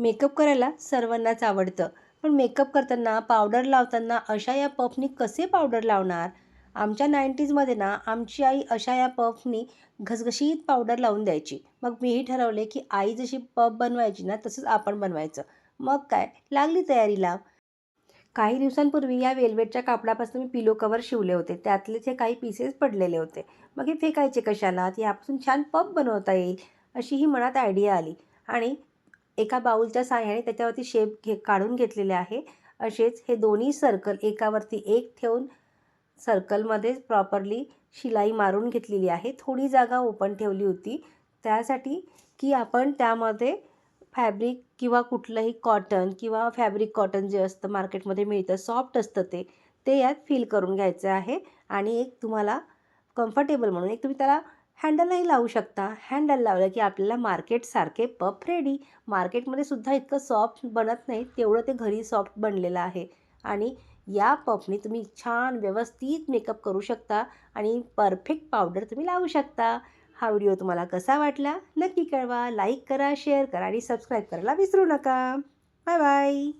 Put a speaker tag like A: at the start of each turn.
A: Makeup करायला सर्वांनाच आवडतं. पण मेकअप करताना पावडर लावताना अशा या पफनी कसे पावडर लावणार? आमच्या नाईंटीजमध्ये ना आमची आई अशा या पफनी घसघशीत पावडर लावून द्यायची. मग मीही ठरवले की आई जशी पफ बनवायची ना तसंच आपण बनवायचं. मग काय? लागली तयारीला काही दिवसांपूर्वी या वेल्वेटच्या कापडापासून मी पिलो कवर शिवले होते. त्यातले ते काही पीसेस पडलेले होते. मग हे फेकायचे कशाला? यापासून छान पफ बनवता येईल अशी ही मनात आयडिया आली. आणि एका बाऊलच्या साह्याने त्याच्यावरती शेप घे काढून घेतलेले आहे. असेच हे दोन्ही सर्कल एकावरती एक ठेवून सर्कलमध्ये प्रॉपरली शिलाई मारून घेतलेली आहे. थोडी जागा ओपन ठेवली होती. त्यासाठी की आपण त्यामध्ये फॅब्रिक किंवा कुठलंही कॉटन किंवा फॅब्रिक कॉटन जे असतं मार्केटमध्ये मिळतं सॉफ्ट असतं ते ते यात फिल करून घ्यायचं आहे. आणि एक तुम्हाला कम्फर्टेबल म्हणून एक तुम्ही त्याला हँडलही लावू शकता. हँडल लावलं की आपल्याला मार्केटसारखे पफ रेडी. मार्केटमध्ये सुद्धा इतकं सॉफ्ट बनत नाही तेवढं ते घरी सॉफ्ट बनलेलं आहे. आणि या पफने तुम्ही छान व्यवस्थित मेकअप करू शकता आणि परफेक्ट पावडर तुम्ही लावू शकता. हा व्हिडिओ तुम्हाला कसा वाटला? नक्की कळवा. लाईक करा शेअर करा आणि सबस्क्राईब करायला विसरू नका. Bye bye.